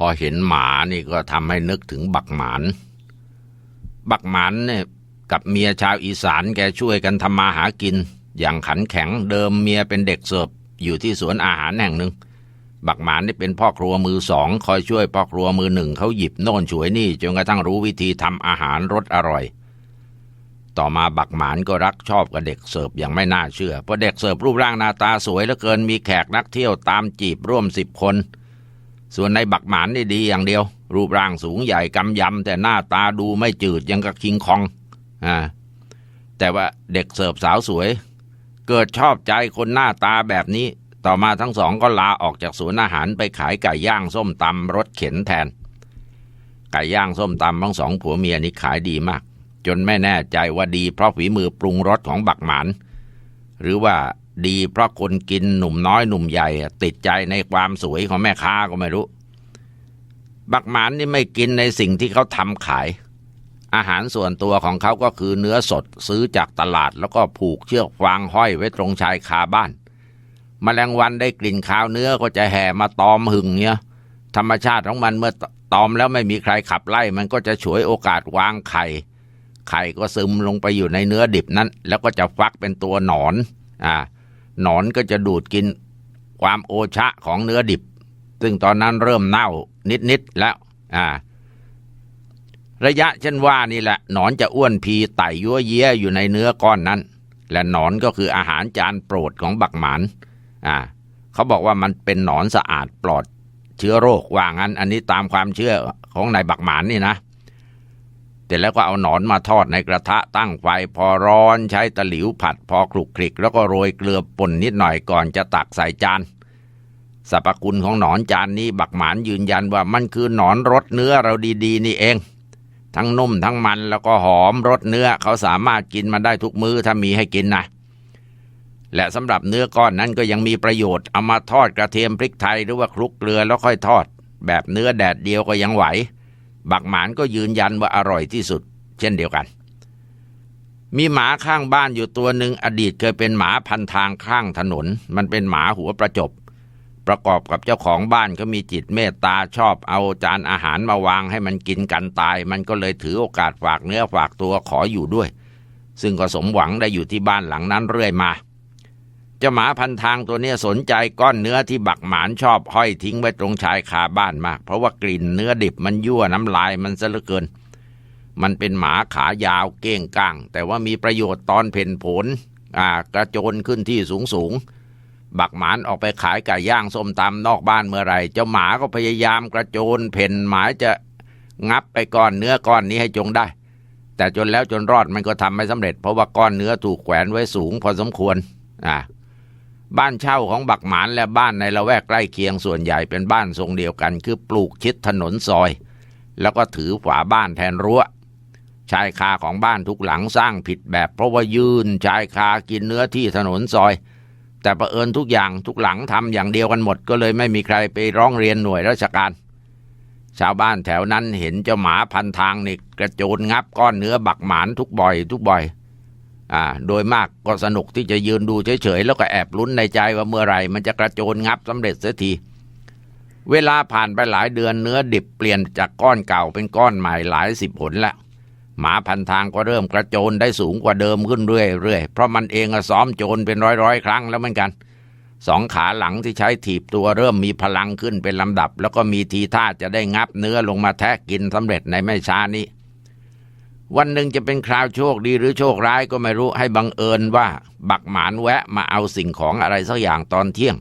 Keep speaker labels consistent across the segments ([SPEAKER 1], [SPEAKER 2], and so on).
[SPEAKER 1] พอเห็นหมานี่ก็ทำให้นึกถึงบักหมาน บักหมานเนี่ยกับเมียชาวอีสานแกช่วยกันทำมาหากิน อย่างขันแข็งเดิมเมียเป็นเด็กเสิร์ฟอยู่ที่สวนอาหารแห่งหนึ่ง บักหมานนี่เป็นพ่อครัวมือสองคอยช่วยพ่อครัวมือหนึ่งเขาหยิบโน่นช่วยนี่จนกระทั่งรู้วิธีทำอาหารรสอร่อย ต่อมาบักหมานก็รักชอบกับเด็กเสิร์ฟอย่างไม่น่าเชื่อเพราะเด็กเสิร์ฟรูปร่างหน้าตาสวยเหลือเกินมีแขกนักเที่ยวตามจีบร่วมสิบคน ส่วนในบักหมานนี่ดีอย่างเดียว รูปร่างสูงใหญ่กำยำแต่หน้าตาดูไม่จืดยังกับคิงคองอ่าแต่ว่าเด็กเสิร์ฟสาวสวย เกิดชอบใจคนหน้าตาแบบนี้ ต่อมาทั้งสองก็ลาออกจากสวนอาหารไปขายไก่ย่างส้มตำรถเข็นแทน ไก่ย่างส้มตำทั้งสองผัวเมียนี่ขายดีมาก จนไม่แน่ใจว่าดีเพราะฝีมือปรุงรสของบักหมานหรือว่า ดีเพราะคนกินหนุ่มน้อยหนุ่มใหญ่ ติดใจในความสวยของแม่ค้าก็ไม่รู้ บักหมานนี่ไม่กินในสิ่งที่เขาทำขาย อาหารส่วนตัวของเขาก็คือเนื้อสดซื้อจากตลาดแล้วก็ผูกเชือกฟางห้อยไว้ตรงชายคาบ้านแมลงวันได้กลิ่นคาวเนื้อก็จะแห่มาตอมหึงเนี่ยธรรมชาติของมันเมื่อตอมแล้วไม่มีใครขับไล่ มันก็จะฉวยโอกาสวางไข่ ไข่ก็ซึมลงไปอยู่ในเนื้อดิบนั้น แล้วก็จะฟักเป็นตัวหนอน อ่า หนอนก็จะดูดกิน ความโอชะของเนื้อดิบ ซึ่งตอนนั้นเริ่มเน่านิดๆแล้ว อ่า ระยะเช่นว่านี่แหละ หนอนจะอ้วนพีไต่ยั่วเยี้ยอยู่ในเนื้อก้อนนั้น และหนอนก็คืออาหารจานโปรดของบักหมานอ่า เขาบอกว่ามันเป็นหนอนสะอาดปลอดเชื้อโรคว่างั้น อันนี้ตามความเชื่อของนายบักหมานนี่นะ แต่แล้วก็เอาหนอนมาทอดในกระทะตั้งไฟพอร้อนใช้ตะหลิวผัดพอคลุกคลิก แล้วก็โรยเกลือป่นนิดหน่อยก่อนจะตักใส่จานสรรพคุณของหนอนจานนี้บักหมานยืนยันว่ามันคือหนอนรสเนื้อเราดีๆ นี่เอง ทั้งนุ่มทั้งมันแล้วก็หอมรสเนื้อเขาสามารถกินมันได้ทุกมื้อถ้ามีให้กินนะและสำหรับเนื้อก้อนนั้นก็ยังมีประโยชน์เอามาทอดกระเทียมพริกไทยหรือว่าคลุกเกลือแล้วค่อยทอด แบบเนื้อแดดเดียวก็ยังไหว บักหมานก็ยืนยันว่าอร่อยที่สุด เช่นเดียวกัน มีหมาข้างบ้านอยู่ตัวหนึ่งอดีตเคยเป็นหมาพันทางข้างถนน มันเป็นหมาหัวประจบ ประกอบกับเจ้าของบ้านก็มีจิตเมตตาชอบเอาจานอาหารมาวางให้มันกินกันตาย มันก็เลยถือโอกาสฝากเนื้อฝากตัวขออยู่ด้วย ซึ่งก็สมหวังได้อยู่ที่บ้านหลังนั้นเรื่อยมา เจ้าหมาพันทางตัวนี้สนใจก้อนเนื้อที่บักหมานชอบห้อยทิ้งไว้ตรงชายคาบ้านมาก เพราะว่ากลิ่นเนื้อดิบมันยั่วน้ำลายมันซะเหลือเกิน มันเป็นหมาขายาวเก้งก้าง แต่ว่ามีประโยชน์ตอนเพ่นผลอ่ากระโจนขึ้นที่สูงสูงๆบักหมานออกไปขายไก่ย่างส้มตำนอกบ้านเมื่อไรเจ้าหมาก็พยายามกระโจนเพ่นหมายจะงับไปก้อนเนื้อก้อนนี้ให้จงได้ แต่จนแล้วจนรอดมันก็ทำไม่สำเร็จ เพราะว่าก้อนเนื้อถูกแขวนไว้สูงพอสมควรอ่า บ้านเช่าของบักหมานและบ้านในละแวกใกล้เคียงส่วนใหญ่เป็นบ้านทรงเดียวกัน คือปลูกชิดถนนซอย แล้วก็ถือฝาบ้านแทนรั้วชายคาของบ้านทุกหลังสร้างผิดแบบ เพราะว่ายืนชายคากินเนื้อที่ถนนซอย แต่ประเอิญทุกอย่างทุกหลังทำอย่างเดียวกันหมด ก็เลยไม่มีใครไปร้องเรียนหน่วยราชการ ชาวบ้านแถวนั้นเห็นเจ้าหมาพันทางนี่กระโจนงับก้อนเนื้อบักหมานทุกบ่อย ทุกบ่อย อ่าโดยมากก็สนุกที่จะยืนดูเฉยๆ แล้วก็แอบลุ้นในใจว่าเมื่อไหร่มันจะกระโจนงับสำเร็จเสียทีเวลาผ่านไปหลายเดือนเนื้อดิบเปลี่ยนจากก้อนเก่าเป็นก้อนใหม่หลายสิบผลแล้วหมาพันทางก็เริ่มกระโจนได้สูงกว่าเดิมขึ้นเรื่อยๆ เพราะมันเองซ้อมโจรเป็นร้อยๆ ครั้งแล้วเหมือนกัน สองขาหลังที่ใช้ถีบตัวเริ่มมีพลังขึ้นเป็นลำดับ แล้วก็มีทีท่าจะได้งับเนื้อลงมาแทะกินสำเร็จในไม่ช้านี้ วันหนึ่งจะเป็นคราวโชคดีหรือโชคร้ายก็ไม่รู้ให้บังเอิญว่า บักหมานแวะมาเอาสิ่งของอะไรสักอย่างตอนเที่ยง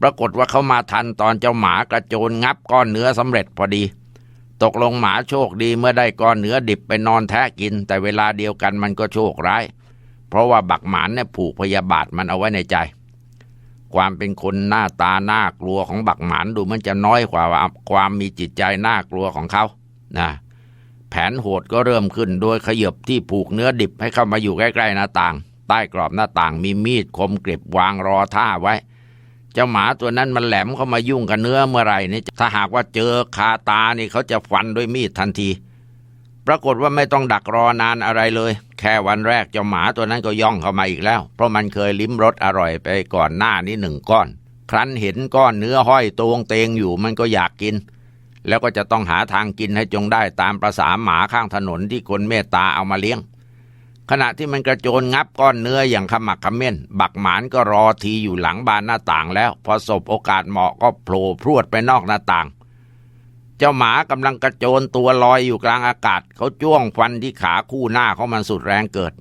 [SPEAKER 1] ปรากฏว่าเขามาทันตอนเจ้าหมากระโจนงับก้อนเนื้อสำเร็จพอดี ตกลงหมาโชคดีเมื่อได้ก้อนเนื้อดิบไปนอนแทะกิน แต่เวลาเดียวกันมันก็โชคร้าย เพราะว่าบักหมานเนี่ยผูกพยาบาทมันเอาไว้ในใจ ความเป็นคนหน้าตาน่ากลัวของบักหมานดูมันจะน้อยกว่าความมีจิตใจน่ากลัวของเขานะ แผนโหดก็เริ่มขึ้นโดยขยบที่ผูกเนื้อดิบให้เข้ามาอยู่ใกล้ๆหน้าต่าง ใต้กรอบหน้าต่างมีมีดคมกริบวางรอท่าไว้ เจ้าหมาตัวนั้นมันแหลมเข้ามายุ่งกับเนื้อเมื่อไหร่นี่ถ้าหากว่าเจอคาตานี่เขาจะฟันด้วยมีดทันที ปรากฏว่าไม่ต้องดักรอนานอะไรเลย แค่วันแรกเจ้าหมาตัวนั้นก็ย่องเข้ามาอีกแล้ว เพราะมันเคยลิ้มรสอร่อยไปก่อนหน้านี้หนึ่งก้อน ครั้นเห็นก้อนเนื้อห้อยตวงเตงอยู่มันก็อยากกิน แล้วก็จะต้องหาทางกินให้จงได้ตามประษาหมาข้างถนนที่คนเมตตาเอามาเลี้ยง ขณะที่มันกระโจนงับก้อนเนื้ออย่างขมักขม้น บักหมานก็รอทีอยู่หลังบานหน้าต่างแล้ว พอสบโอกาสเหมาะก็โผล่พรวดไปนอกหน้าต่าง เจ้าหมากำลังกระโจนตัวลอยอยู่กลางอากาศ เขาจ้วงฟันที่ขาคู่หน้าเขามันสุดแรงเกิด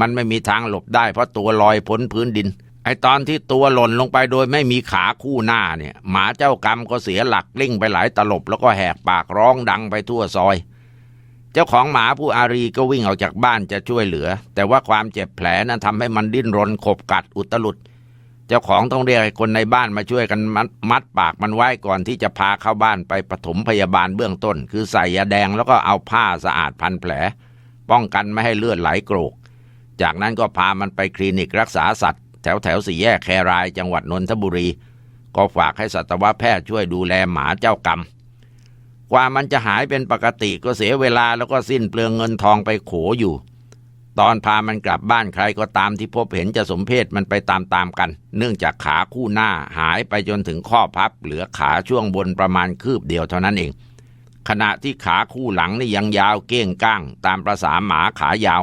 [SPEAKER 1] มันไม่มีทางหลบได้เพราะตัวลอยพ้นพื้นดิน ไอตอนที่ตัวหล่นลงไปโดยไม่มีขาคู่หน้าเนี่ย หมาเจ้ากรรมก็เสียหลักกลิ้งไปหลายตลบ แล้วก็แหกปากร้องดังไปทั่วซอย เจ้าของหมาผู้อารีก็วิ่งออกจากบ้านจะช่วยเหลือ แต่ว่าความเจ็บแผลนั้นทำให้มันดิ้นรนขบกัดอุตลุด เจ้าของต้องเรียกคนในบ้านมาช่วยกันมัดมัดปากมันไว้ก่อนที่จะพาเข้าบ้านไปปฐมพยาบาลเบื้องต้น คือใส่ยาแดงแล้วก็เอาผ้าสะอาดพันแผล ป้องกันไม่ให้เลือดไหลโกรกจากนั้นก็พามันไปคลินิกรักษาสัตว์ แถวแถวสี่แยกแครายจังหวัดนนทบุรี ก็ฝากให้สัตวแพทย์ช่วยดูแลหมาเจ้ากรรมกว่ามันจะหายเป็นปกติก็เสียเวลาแล้วก็สิ้นเปลืองเงินทองไปโขอยู่ ตอนพามันกลับบ้านใครก็ตามที่พบเห็นจะสมเพศมันไปตามๆกัน เนื่องจากขาคู่หน้าหายไปจนถึงข้อพับ เหลือขาช่วงบนประมาณคืบเดียวเท่านั้นเอง ขณะที่ขาคู่หลังนี่ยังยาวเก้งก้าง ตามประษาหมาขายาว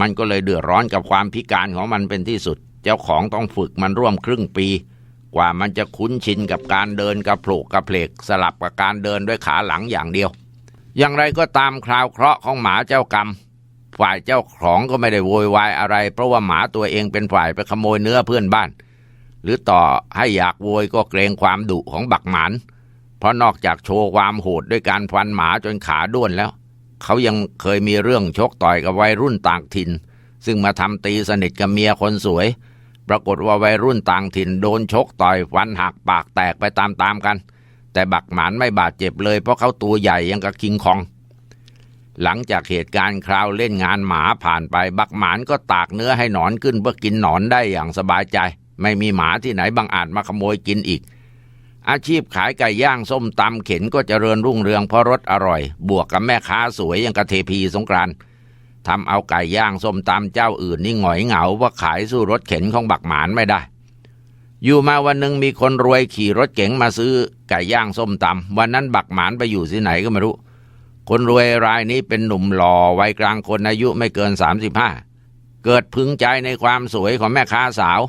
[SPEAKER 1] มันก็เลยเดือดร้อนกับความพิการของมันเป็นที่สุด เจ้าของต้องฝึกมันร่วมครึ่งปี กว่ามันจะคุ้นชินกับการเดินกระโผลกกระเพลกสลับกับการเดินด้วยขาหลังอย่างเดียว อย่างไรก็ตามคราวเคราะห์ของหมาเจ้ากรรม ฝ่ายเจ้าของก็ไม่ได้โวยวายอะไร เพราะว่าหมาตัวเองเป็นฝ่ายไปขโมยเนื้อเพื่อนบ้าน หรือต่อให้อยากโวยก็เกรงความดุของบักหมานเพราะนอกจากโชว์ความโหดด้วยการฟันหมาจนขาด้วนแล้ว เขายังเคยมีเรื่องชกต่อยกับวัยรุ่นต่างถิ่น ซึ่งมาทำตีสนิทกับเมียคนสวย ปรากฏว่าวัยรุ่นต่างถิ่นโดนชกต่อยฟันหักปากแตกไปตามๆกัน แต่บักหมานไม่บาดเจ็บเลยเพราะเขาตัวใหญ่ยังกับคิงคอง หลังจากเหตุการณ์คราวเล่นงานหมาผ่านไป บักหมานก็ตากเนื้อให้หนอนขึ้นเพื่อกินหนอนได้อย่างสบายใจ ไม่มีหมาที่ไหนบางอาจมาขโมยกินอีก อาชีพขายไก่ย่างส้มตำเข็นก็เจริญรุ่งเรืองเพราะรสอร่อย บวกกับแม่ค้าสวยอย่างกระเทพีสงกรานทำเอาไก่ย่างส้มตำเจ้าอื่นนี่หงอยเหงาว่าขายสู้รถเข็นของบักหมานไม่ได้ อยู่มาวันหนึ่งมีคนรวยขี่รถเก๋งมาซื้อไก่ย่างส้มตำวันนั้นบักหมานไปอยู่ที่ไหนก็ไม่รู้ คนรวยรายนี้เป็นหนุ่มหล่อวัยกลางคนอายุไม่เกิน 35 เกิดพึงใจในความสวยของแม่ค้าสาว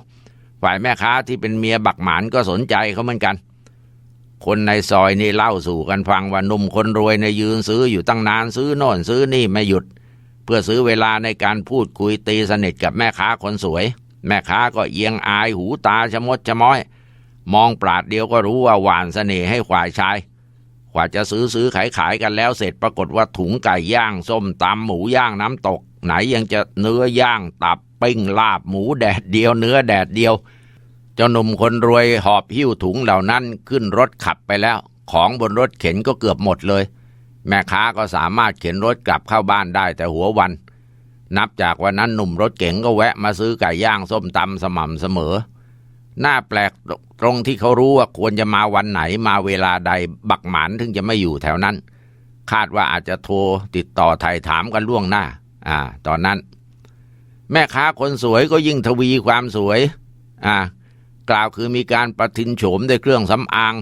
[SPEAKER 1] ฝ่ายแม่ค้าที่เป็นเมียบักหมานก็สนใจเขาเหมือนกัน คนในซอยนี่เล่าสู่กันฟังว่าหนุ่มคนรวยในยืนซื้ออยู่ตั้งนานซื้อโน่นซื้อนี่ไม่หยุด เพื่อซื้อเวลาในการพูดคุยตีสนิทกับแม่ค้าคนสวย แม่ค้าก็เอียงอายหูตาชะมดชะม้อย มองปราดเดียวก็รู้ว่าหวานเสน่ห์ให้ฝ่ายชายกว่าจะซื้อซื้อขายขายกันแล้วเสร็จปรากฏว่าถุงไก่ย่างส้มตำหมูย่างน้ำตก ไหนยังจะเนื้อย่างตับปิ้งลาบหมูแดดเดียวเนื้อแดดเดียว เจ้าหนุ่มคนรวยหอบหิ้วถุงเหล่านั้นขึ้นรถขับไปแล้ว ของบนรถเข็นก็เกือบหมดเลย แม่ค้าก็สามารถเข็นรถกลับเข้าบ้านได้แต่หัววัน นับจากวันนั้นหนุ่มรถเก๋งก็แวะมาซื้อไก่ย่างส้มตำสม่ำเสมอน่าแปลกตรงที่เขารู้ว่าควรจะมาวันไหนมาเวลาใดบักหมานถึงจะไม่อยู่แถวนั้น คาดว่าอาจจะโทรติดต่อไถ่ถามกันล่วงหน้า อ่า ตอนนั้น แม่ค้าคนสวยก็ยิ่งทวีความสวย อ่า กล่าวคือมีการประทินโฉมด้วยเครื่องสำอาง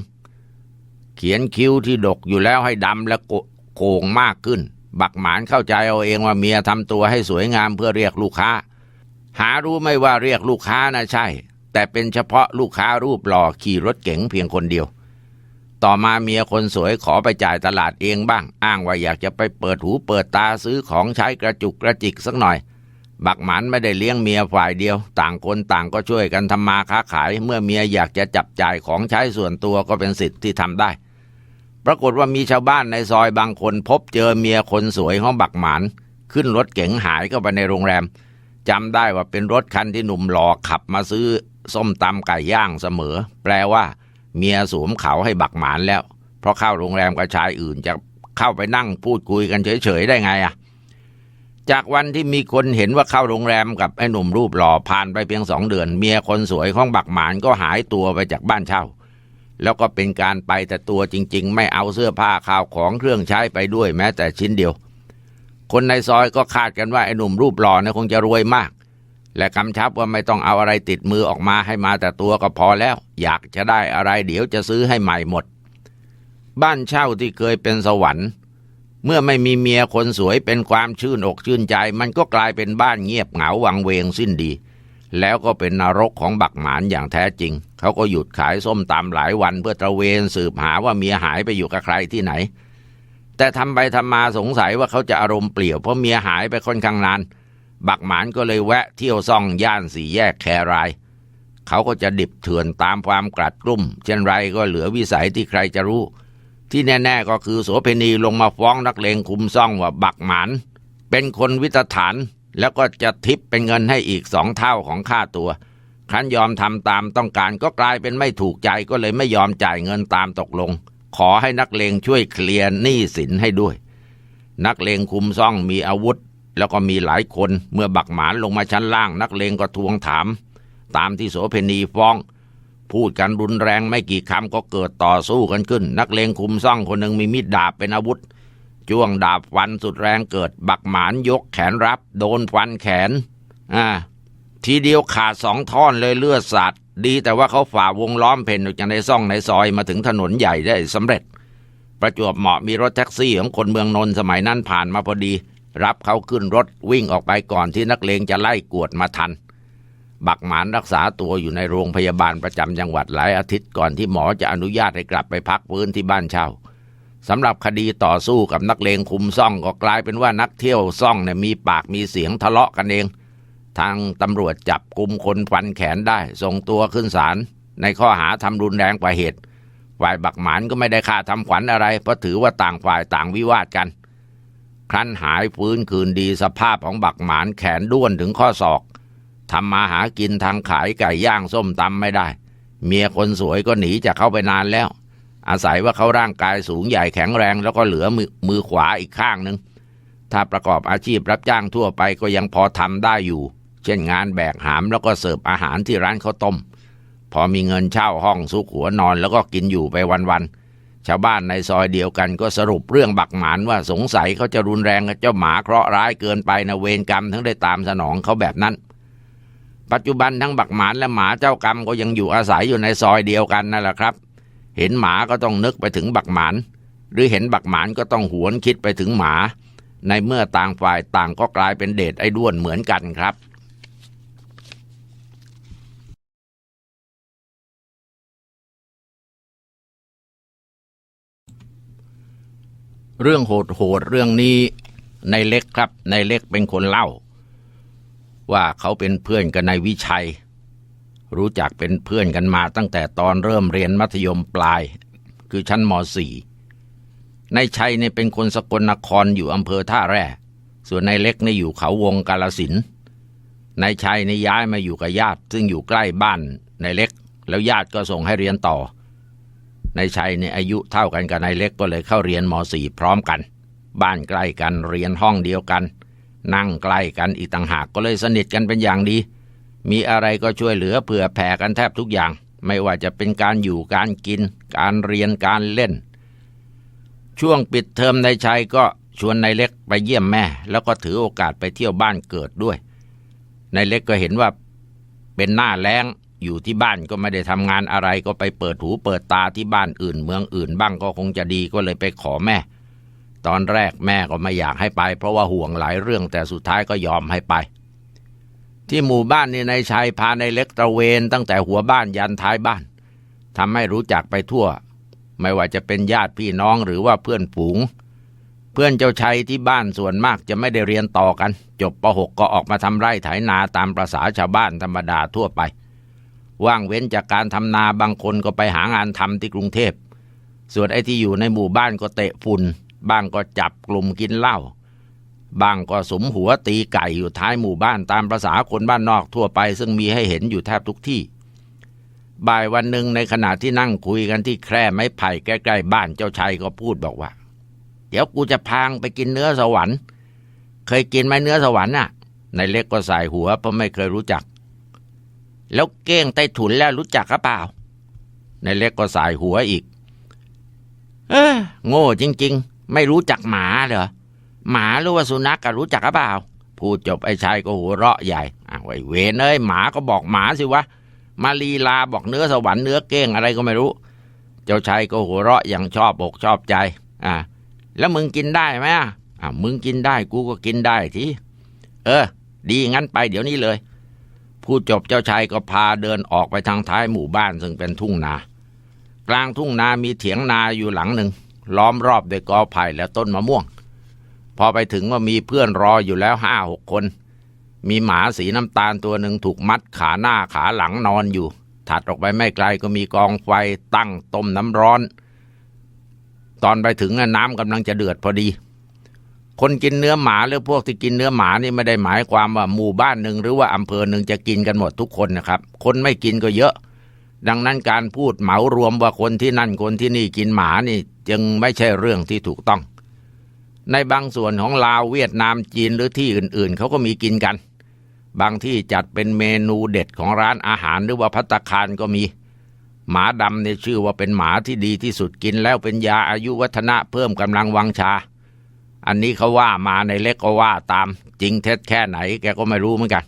[SPEAKER 1] เขียนคิ้วที่ดกอยู่แล้วให้ดำและโกโก่งมากขึ้น บักหมานเข้าใจเอาเองว่าเมียทำตัวให้สวยงามเพื่อเรียกลูกค้า หารู้ไม่ว่าเรียกลูกค้านะใช่ แต่เป็นเฉพาะลูกค้ารูปหล่อขี่รถเก๋งเพียงคนเดียว ต่อมาเมียคนสวยขอไปจ่ายตลาดเองบ้าง อ้างว่าอยากจะไปเปิดหูเปิดตาซื้อของใช้กระจุกกระจิกสักหน่อย บักหมันไม่ได้เลี้ยงเมียฝ่ายเดียว ต่างคนต่างก็ช่วยกันทำมาค้าขาย เมื่อเมียอยากจะจับจ่ายของใช้ส่วนตัวก็เป็นสิทธิ์ที่ทำได้ ปรากฏว่ามีชาวบ้านในซอยบางคนพบเจอเมียคนสวยของบักหมันขึ้นรถเก๋งหายเข้าไปในโรงแรมจำได้ว่าเป็นรถคันที่หนุ่มหล่อขับมาซื้อส้มตำไก่ย่างเสมอ แปลว่า เมียสวมเขาให้บักหมานแล้ว เพราะเข้าโรงแรมกับชายอื่นจะเข้าไปนั่งพูดคุยกันเฉยๆได้ไงอะ จากวันที่มีคนเห็นว่าเข้าโรงแรมกับไอ้หนุ่มรูปหล่อผ่านไปเพียงสองเดือน เมียคนสวยของบักหมานก็หายตัวไปจากบ้านเช่า แล้วก็เป็นการไปแต่ตัวจริง ๆ ไม่เอาเสื้อผ้าข้าวของเครื่องใช้ไปด้วยแม้แต่ชิ้นเดียว คนในซอยก็คาดกันว่าไอ้หนุ่มรูปหล่อเนี่ยคงจะรวยมาก และกำชับว่าไม่ต้องเอาอะไรติดมือออกมาให้มาแต่ตัวก็พอแล้ว อยากจะได้อะไรเดี๋ยวจะซื้อให้ใหม่หมด บ้านเช่าที่เคยเป็นสวรรค์ เมื่อไม่มีเมียคนสวยเป็นความชื่นอกชื่นใจ มันก็กลายเป็นบ้านเงียบเหงาวังเวงสิ้นดี แล้วก็เป็นนรกของบักหมานอย่างแท้จริง เขาก็หยุดขายส้มตำหลายวันเพื่อตระเวนสืบหาว่าเมียหายไปอยู่กับใครที่ไหน แต่ทำไปทำมาสงสัยว่าเขาจะอารมณ์เปลี่ยวเพราะเมียหายไปค่อนข้างนาน บักหมานก็เลยแวะเที่ยวซ่องย่านสี่แยกแครายเขาก็จะดิบเถื่อนตามความกลัดกลุ่ม เช่นไรก็เหลือวิสัยที่ใครจะรู้ ที่แน่ๆก็คือโสเพณีลงมาฟ้องนักเลงคุมซ่องว่าบักหมานเป็นคนวิตฐานแล้วก็จะทิปเป็นเงินให้อีกสองเท่าของค่าตัว ครั้นยอมทำตามต้องการก็กลายเป็นไม่ถูกใจก็เลยไม่ยอมจ่ายเงินตามตกลง ขอให้นักเลงช่วยเคลียร์หนี้สินให้ด้วย นักเลงคุมซ่องมีอาวุธ แล้วก็มีหลายคนเมื่อบักหมานลงมาชั้นล่าง นักเลงก็ทวงถาม ตามที่โสเพณีฟ้อง พูดกันรุนแรงไม่กี่คำก็เกิดต่อสู้กันขึ้น นักเลงคุมซ่องคนหนึ่งมีมีดดาบเป็นอาวุธ จ้วงดาบฟันสุดแรงเกิด บักหมานยกแขนรับ โดนฟันแขนอ่าทีเดียวขาดสองท่อนเลยเลือดสาดดีแต่ว่าเขาฝ่าวงล้อมเพนออกจากในซ่องในซอยมาถึงถนนใหญ่ได้สำเร็จ ประจวบเหมาะมีรถแท็กซี่ของคนเมืองนนท์สมัยนั้นผ่านมาพอดี รับเขาขึ้นรถวิ่งออกไปก่อนที่นักเลงจะไล่กวดมาทัน บักหมานรักษาตัวอยู่ในโรงพยาบาลประจำจังหวัดหลายอาทิตย์ก่อนที่หมอจะอนุญาตให้กลับไปพักฟื้นที่บ้านเช่าสำหรับคดีต่อสู้กับนักเลงคุมซ่องก็กลายเป็นว่านักเที่ยวซ่องเนี่ยมีปากมีเสียงทะเลาะกันเอง ทางตำรวจจับกลุ่มคนฟันแขนได้ส่งตัวขึ้นศาลในข้อหาทำรุนแรงกว่าเหตุ ฝ่ายบักหมานก็ไม่ได้ค่าทำขวัญอะไร เพราะถือว่าต่างฝ่ายต่างวิวาทกัน ครั้นหายฟื้นคืนดีสภาพของบักหมานแขนด้วนถึงข้อศอก ทำมาหากินทางขายไก่ย่างส้มตำไม่ได้ เมียคนสวยก็หนีจากเขาไปนานแล้ว อาศัยว่าเขาร่างกายสูงใหญ่แข็งแรง แล้วก็เหลือมือมือขวาอีกข้างหนึ่งถ้าประกอบอาชีพรับจ้างทั่วไปก็ยังพอทำได้อยู่ เช่นงานแบกหามแล้วก็เสิร์ฟอาหารที่ร้านข้าวต้ม พอมีเงินเช่าห้องซุกหัวนอนแล้วก็กินอยู่ไปวันๆชาวบ้านในซอยเดียวกันก็สรุปเรื่องบักหมานว่าสงสัยเขาจะรุนแรงกับเจ้าหมาเคราะห์ร้ายเกินไปนะเวรกรรมทั้งได้ตามสนองเขาแบบนั้น ปัจจุบันทั้งบักหมานและหมาเจ้ากรรมก็ยังอยู่อาศัยอยู่ในซอยเดียวกันนั่นแหละครับ เห็นหมาก็ต้องนึกไปถึงบักหมาน หรือเห็นบักหมานก็ต้องหวนคิดไปถึงหมา ในเมื่อต่างฝ่ายต่างก็กลายเป็นเดชไอ้ด้วนเหมือนกันครับเรื่องโหดๆเรื่องนี้ในเล็กครับในเล็กเป็นคนเล่า ว่าเขาเป็นเพื่อนกับนายวิชัย รู้จักเป็นเพื่อนกันมาตั้งแต่ตอนเริ่มเรียนมัธยมปลาย คือชั้นม .4 นายชัยเนี่ยเป็นคนสกลนครอยู่อำเภอท่าแร่ ส่วนนายเล็กเนี่ยอยู่เขาวงกาลสินนายชัยเนี่ยย้ายมาอยู่กับญาติ ซึ่งอยู่ใกล้บ้านนายเล็ก แล้วญาติก็ส่งให้เรียนต่อนายชัยเนี่ยอายุเท่ากันกับนายเล็กก็เลยเข้าเรียนม .4 พร้อมกัน บ้านใกล้กันเรียนห้องเดียวกัน นั่งใกล้กันอีกต่างหากก็เลยสนิทกันเป็นอย่างดี มีอะไรก็ช่วยเหลือเผื่อแผ่กันแทบทุกอย่าง ไม่ว่าจะเป็นการอยู่การกิน การเรียนการเล่น ช่วงปิดเทอมนายชัยก็ชวนนายเล็กไปเยี่ยมแม่ แล้วก็ถือโอกาสไปเที่ยวบ้านเกิดด้วยนายเล็กก็เห็นว่าเป็นหน้าแล้งอยู่ที่บ้านก็ไม่ได้ทำงานอะไรก็ไปเปิดหูเปิดตาที่บ้านอื่น เมืองอื่นบ้างก็คงจะดีก็เลยไปขอแม่ ตอนแรกแม่ก็ไม่อยากให้ไป เพราะว่าห่วงหลายเรื่องแต่สุดท้ายก็ยอมให้ไป ที่หมู่บ้านนี่นายชัยพาในเล็กตระเวนตั้งแต่หัวบ้านยันท้ายบ้านทำให้รู้จักไปทั่ว ไม่ว่าจะเป็นญาติพี่น้องหรือว่าเพื่อนฝูง เพื่อนเจ้าชัยที่บ้านส่วนมากจะไม่ได้เรียนต่อกัน จบป .6 ก็ออกมาทำไร่ไถนาตามประษาชาวบ้านธรรมดาทั่วไป ว่างเว้นจากการทำนาบางคนก็ไปหางานทำที่กรุงเทพส่วนไอ้ที่อยู่ในหมู่บ้านก็เตะฝุ่น บ้างก็จับกลุ่มกินเหล้าบ้างก็สมหัวตีไก่อยู่ท้ายหมู่บ้านตามประษาคนบ้านนอกทั่วไป ซึ่งมีให้เห็นอยู่แทบทุกที่ บ่ายวันหนึ่งในขณะที่นั่งคุยกันที่แคร่ไม้ไผ่ใกล้ๆบ้านเจ้าชัยก็พูดบอกว่า เดี๋ยวกูจะพางไปกินเนื้อสวรรค์ เคยกินไหมเนื้อสวรรค์น่ะนายเล็กก็ใส่หัวเพราะไม่เคยรู้จัก แล้วเก้งไต้ถุนแล้วรู้จักหรือเปล่านายเล็กก็ใส่หัวอีก เออโง่จริงๆ ไม่รู้จักหมาเหรอหมาหรือว่าสุนัขก็รู้จักหรือเปล่าพูดจบไอ้ชายก็หัวเราะใหญ่อ้าวไอ้เวนเอ้ยหมาก็บอกหมาสิวะมาลีลาบอกเนื้อสวรรค์เนื้อเก้งอะไรก็ไม่รู้ เจ้าชายก็หัวเราะอย่างชอบอกชอบใจ อ่า แล้วมึงกินได้ไหมอะอ่ามึงกินได้กูก็กินได้ทีเออ ดีงั้นไปเดี๋ยวนี้เลยผู้จบเจ้าชายก็พาเดินออกไปทางท้ายหมู่บ้านซึ่งเป็นทุ่งนา กลางทุ่งนามีเถียงนาอยู่หลังหนึ่ง ล้อมรอบด้วยกอไผ่และต้นมะม่วง พอไปถึงว่ามีเพื่อนรออยู่แล้วห้าหกคน มีหมาสีน้ำตาลตัวหนึ่งถูกมัดขาหน้าขาหลังนอนอยู่ ถัดออกไปไม่ไกลก็มีกองไฟตั้งต้มน้ำร้อน ตอนไปถึงน้ำกำลังจะเดือดพอดี คนกินเนื้อหมาหรือพวกที่กินเนื้อหมานี่ไม่ได้หมายความว่าหมู่บ้านหนึ่งหรือว่าอำเภอหนึ่งจะกินกันหมดทุกคนนะครับ คนไม่กินก็เยอะดังนั้นการพูดเหมารวมว่าคนที่นั่นคนที่นี่กินหมานี่ จึงไม่ใช่เรื่องที่ถูกต้อง ในบางส่วนของลาวเวียดนามจีนหรือที่อื่นๆ เขาก็มีกินกัน บางที่จัดเป็นเมนูเด็ดของร้านอาหารหรือว่าพัตคารก็มี หมาดำเนี่ยชื่อว่าเป็นหมาที่ดีที่สุดกินแล้วเป็นยาอายุวัฒนะเพิ่มกำลังวังชา อันนี้เขาว่ามาในเล็กก็ว่าตามจริงเท็จแค่ไหนแกก็ไม่รู้เหมือนกัน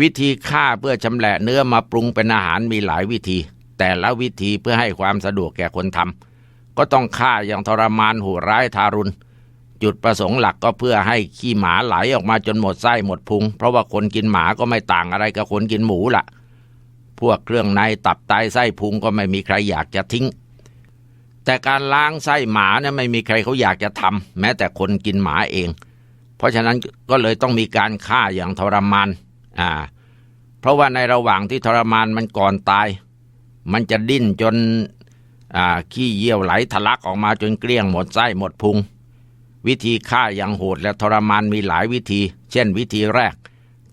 [SPEAKER 1] วิธีฆ่าเพื่อชำแหละเนื้อมาปรุงเป็นอาหารมีหลายวิธีแต่ละวิธีเพื่อให้ความสะดวกแก่คนทำ ก็ต้องฆ่าอย่างทรมานโหดร้ายทารุณ จุดประสงค์หลักก็เพื่อให้ขี้หมาไหลออกมาจนหมดไส้หมดพุง เพราะว่าคนกินหมาก็ไม่ต่างอะไรกับคนกินหมูละ่ะ พวกเครื่องในตับไตไส้พุงก็ไม่มีใครอยากจะทิ้ง แต่การล้างไส้หมาเนี่ยไม่มีใครเขาอยากจะทำแม้แต่คนกินหมาเอง เพราะฉะนั้นก็เลยต้องมีการฆ่าอย่างทรมานอ่าเพราะว่าในระหว่างที่ทรมานมันก่อนตาย มันจะดิ้นจน ขี้เยี่ยวไหลทะลักออกมาจนเกลี้ยงหมดไส้หมดพุง วิธีฆ่าอย่างโหดและทรมานมีหลายวิธี เช่นวิธีแรก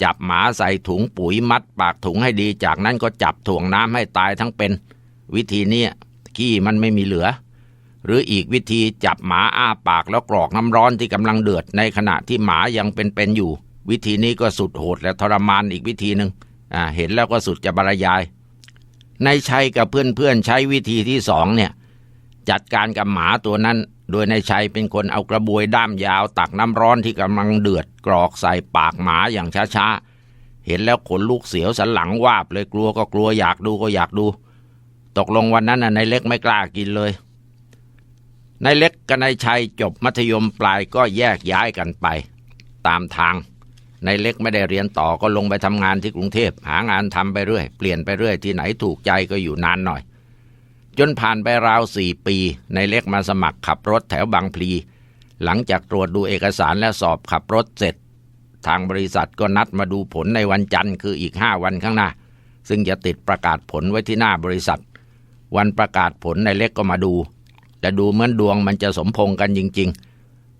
[SPEAKER 1] จับหมาใส่ถุงปุ๋ยมัดปากถุงให้ดี จากนั้นก็จับถ่วงน้ำให้ตายทั้งเป็น วิธีนี้ขี้มันไม่มีเหลือ หรืออีกวิธีจับหมาอ้าปากแล้วกรอกน้ำร้อนที่กำลังเดือดในขณะที่หมายังเป็นๆอยู่ วิธีนี้ก็สุดโหดและทรมานอีกวิธีหนึ่งอ่าเห็นแล้วก็สุดจะบรรยาย ในชัยกับเพื่อนๆใช้วิธีที่สองเนี่ย จัดการกับหมาตัวนั้น โดยในชัยเป็นคนเอากระบวยด้ามยาว ตักน้ำร้อนที่กำลังเดือดกรอกใส่ปากหมาอย่างช้าๆ เห็นแล้วขนลุกเสียวสันหลังวาบเลยกลัวก็กลัวอยากดูก็อยากดู ตกลงวันนั้นน่ะนายเล็กไม่กล้ากินเลยนายเล็กกับนายชัยจบมัธยมปลายก็แยกย้ายกันไป ตามทาง ในเล็กไม่ได้เรียนต่อก็ลงไปทำงานที่กรุงเทพหางานทำไปเรื่อย เปลี่ยนไปเรื่อยที่ไหนถูกใจก็อยู่นานหน่อย จนผ่านไปราวสี่ปี ในเล็กมาสมัครขับรถแถวบางพลี หลังจากตรวจดูเอกสารและสอบขับรถเสร็จ ทางบริษัทก็นัดมาดูผลในวันจันทร์คืออีกห้าวันข้างหน้า ซึ่งจะติดประกาศผลไว้ที่หน้าบริษัท วันประกาศผลในเล็กก็มาดูแต่ดูเหมือนดวงมันจะสมพงกันจริง ๆ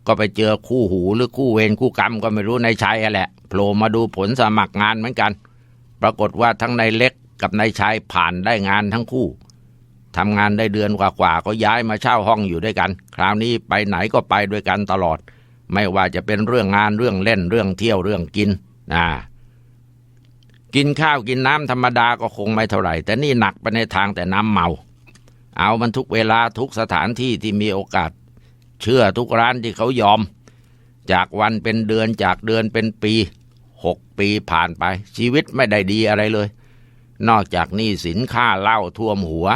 [SPEAKER 1] ก็ไปเจอคู่หูหรือคู่เวรคู่กรรมก็ไม่รู้ในชัยอะแหละโผล่มาดูผลสมัครงานเหมือนกัน ปรากฏว่าทั้งนายเล็กกับนายชัยผ่านได้งานทั้งคู่ทำงานได้เดือนกว่าๆก็ย้ายมาเช่าห้องอยู่ด้วยกัน คราวนี้ไปไหนก็ไปด้วยกันตลอด ไม่ว่าจะเป็นเรื่องงานเรื่องเล่นเรื่องเที่ยวเรื่องกินนะกินข้าวกินน้ำธรรมดาก็คงไม่เท่าไหร่ แต่นี่หนักไปในทางแต่น้ำเมา เอามันทุกเวลาทุกสถานที่ที่มีโอกาส เชื่อทุกร้านที่เขายอม จากวันเป็นเดือนจากเดือนเป็นปีหกปีผ่านไป ชีวิตไม่ได้ดีอะไรเลย นอกจากหนี้สินค่าเหล้าท่วมหัว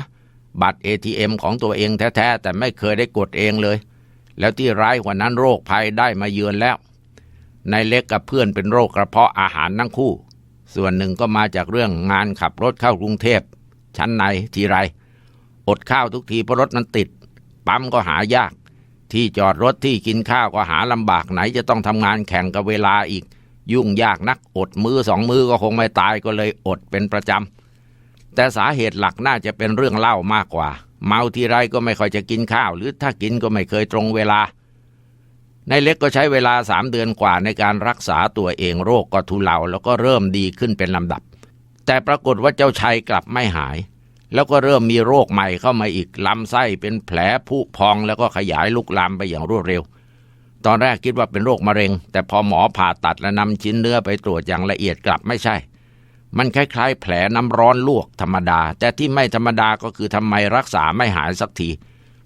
[SPEAKER 1] บัตร ATM ของตัวเองแท้ๆแต่ไม่เคยได้กดเองเลย แล้วที่ร้ายกว่านั้นโรคภัยได้มาเยือนแล้วนายเล็กกับเพื่อนเป็นโรคกระเพาะอาหารทั้งคู่ ส่วนหนึ่งก็มาจากเรื่องงานขับรถเข้ากรุงเทพ ชั้นในทีไร อดข้าวทุกทีเพราะรถมันติด ปั๊มก็หายาก ที่จอดรถที่กินข้าวก็หาลำบากไหนจะต้องทำงานแข่งกับเวลาอีก ยุ่งยากนักอดมือสองมือก็คงไม่ตายก็เลยอดเป็นประจำแต่สาเหตุหลักน่าจะเป็นเรื่องเหล้ามากกว่า เมาทีไรก็ไม่ค่อยจะกินข้าว หรือถ้ากินก็ไม่เคยตรงเวลาในเล็กก็ใช้เวลาสามเดือนกว่าในการรักษาตัวเองโรคก็ทุเลาแล้วก็เริ่มดีขึ้นเป็นลำดับ แต่ปรากฏว่าเจ้าชัยกลับไม่หาย แล้วก็เริ่มมีโรคใหม่เข้ามาอีกลำไส้เป็นแผลผุพองแล้วก็ขยายลุกลามไปอย่างรวดเร็ว ตอนแรกคิดว่าเป็นโรคมะเร็ง แต่พอหมอผ่าตัดและนำชิ้นเนื้อไปตรวจอย่างละเอียดกลับไม่ใช่ มันคล้ายๆ แผลน้ำร้อนลวกธรรมดา แต่ที่ไม่ธรรมดาก็คือทำไมรักษาไม่หายสักที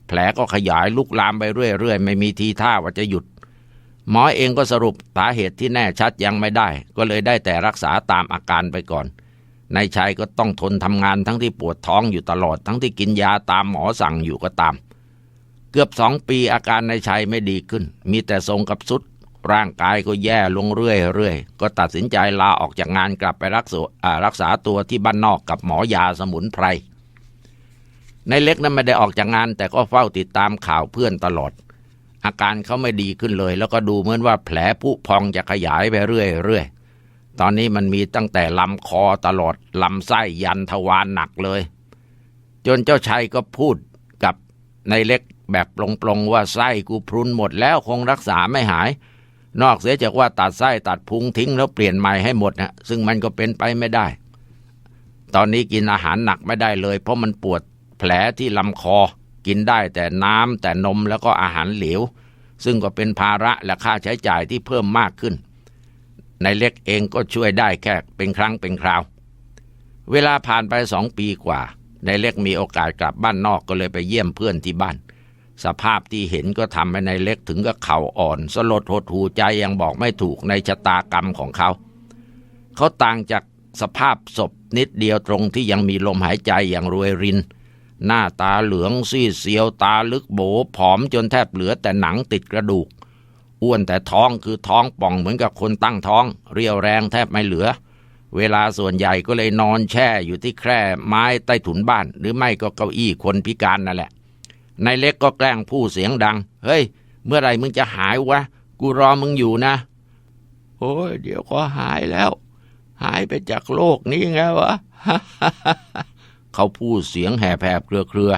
[SPEAKER 1] แผลก็ขยายลุกลามไปเรื่อยๆ ไม่มีทีท่าว่าจะหยุด หมอเองก็สรุปสาเหตุที่แน่ชัดยังไม่ได้ ก็เลยได้แต่รักษาตามอาการไปก่อน นายชัยก็ต้องทนทำงานทั้งที่ปวดท้องอยู่ตลอดทั้งที่กินยาตามหมอสั่งอยู่ก็ตาม เกือบสองปีอาการนายชัยไม่ดีขึ้น มีแต่ทรงกับสุด ร่างกายก็แย่ลงเรื่อยๆ ก็ตัดสินใจลาออกจากงานกลับไปรักษารักษาตัวที่บ้านนอกกับหมอยาสมุนไพรในเล็กนั้นไม่ได้ออกจากงาน แต่ก็เฝ้าติดตามข่าวเพื่อนตลอด อาการเขาไม่ดีขึ้นเลย แล้วก็ดูเหมือนว่าแผลผุพองจะขยายไปเรื่อยๆ ตอนนี้มันมีตั้งแต่ลำคอตลอดลำไส้ยันทวารหนักเลย จนเจ้าชัยก็พูดกับในเล็กแบบปลงๆว่าไส้กูพรุนหมดแล้วคงรักษาไม่หาย นอกเสียจากว่าตัดไส้ตัดพุงทิ้งแล้วเปลี่ยนใหม่ให้หมดนะซึ่งมันก็เป็นไปไม่ได้ ตอนนี้กินอาหารหนักไม่ได้เลย เพราะมันปวดแผลที่ลำคอ กินได้แต่น้ำแต่นมแล้วก็อาหารเหลวซึ่งก็เป็นภาระและค่าใช้จ่ายที่เพิ่มมากขึ้น ในเล็กเองก็ช่วยได้แค่เป็นครั้งเป็นคราว เวลาผ่านไปสองปีกว่าในเล็กมีโอกาสกลับบ้านนอกก็เลยไปเยี่ยมเพื่อนที่บ้าน สภาพที่เห็นก็ทำให้ในเล็กถึงกับเข่าอ่อน สลดหดหูใจยังบอกไม่ถูกในชะตากรรมของเขา เขาต่างจากสภาพศพนิดเดียวตรงที่ยังมีลมหายใจอย่างรวยริน หน้าตาเหลืองซีดเซียวตาลึกโบผอมจนแทบเหลือแต่หนังติดกระดูก อ้วนแต่ท้องคือท้องป่องเหมือนกับคนตั้งท้อง เรียวแรงแทบไม่เหลือ เวลาส่วนใหญ่ก็เลยนอนแช่อยู่ที่แคร่ไม้ใต้ถุนบ้าน หรือไม่ก็เก้าอี้คนพิการนั่นแหละนายเล็กก็แกล้งพูดเสียงดัง เฮ้ย เมื่อไรมึงจะหายวะ กูรอมึงอยู่นะ โอ้ยเดี๋ยวก็หายแล้ว หายไปจากโลกนี้ไงวะ เขาพูดเสียงแหบแผบเครือเครือ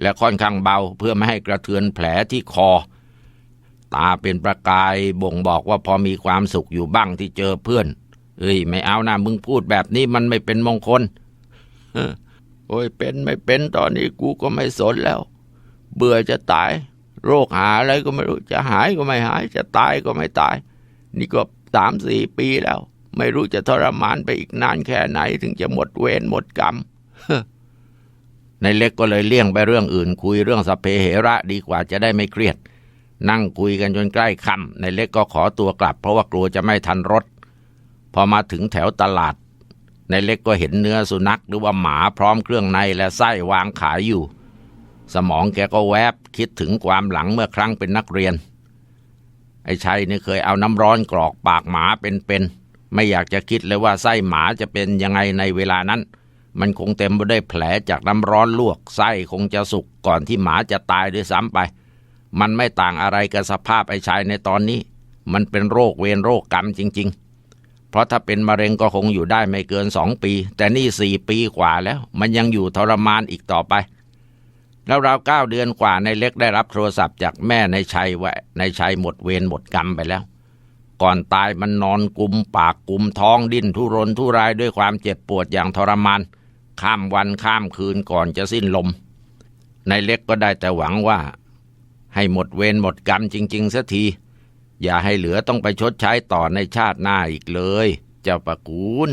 [SPEAKER 1] และค่อนข้างเบาเพื่อไม่ให้กระเทือนแผลที่คอ ตาเป็นประกายบ่งบอกว่าพอมีความสุขอยู่บ้างที่เจอเพื่อนเอ้ย ไม่เอานะมึงพูดแบบนี้มันไม่เป็นมงคลโอ้ยเป็นไม่เป็นตอนนี้กูก็ไม่สนแล้ว เบื่อจะตาย โรคหาอะไรก็ไม่รู้จะหายก็ไม่หาย จะตายก็ไม่ตาย นี่ก็สามสี่ปีแล้ว ไม่รู้จะทรมานไปอีกนานแค่ไหน ถึงจะหมดเวรหมดกรรมในเล็กก็เลยเลี่ยงไปเรื่องอื่น คุยเรื่องสเพเหระดีกว่าจะได้ไม่เครียด นั่งคุยกันจนใกล้ค่ำในเล็กก็ขอตัวกลับ เพราะว่ากลัวจะไม่ทันรถ พอมาถึงแถวตลาด ในเล็กก็เห็นเนื้อสุนัขหรือว่าหมาพร้อมเครื่องในและไส้วางขายอยู่ สมองแกก็แวบคิดถึงความหลังเมื่อครั้งเป็นนักเรียน ไอ้ชัยนี่เคยเอาน้ำร้อนกรอกปากหมาเป็นๆไม่อยากจะคิดเลยว่าไส้หมาจะเป็นยังไงในเวลานั้น มันคงเต็มไปด้วยแผลจากน้ำร้อนลวกไส้คงจะสุกก่อนที่หมาจะตายด้วยซ้ำไป มันไม่ต่างอะไรกับสภาพไอ้ชายในตอนนี้ มันเป็นโรคเวรโรคกรรมจริง ๆ เพราะถ้าเป็นมะเร็งก็คงอยู่ได้ไม่เกินสองปี แต่นี่สี่ปีกว่าแล้ว มันยังอยู่ทรมานอีกต่อไปแล้วราวเก้าเดือนกว่าในเล็กได้รับโทรศัพท์จากแม่ในชัยว่าในชัยหมดเวรหมดกรรมไปแล้ว ก่อนตายมันนอนกุมปากกุมท้องดิ้นทุรนทุรายด้วยความเจ็บปวดอย่างทรมาน ข้ามวันข้ามคืนก่อนจะสิ้นลม ในเล็กก็ได้แต่หวังว่า ให้หมดเวรหมดกรรมจริงๆสักที อย่าให้เหลือต้องไปชดใช้ต่อในชาติหน้าอีกเลย เจ้าประกูล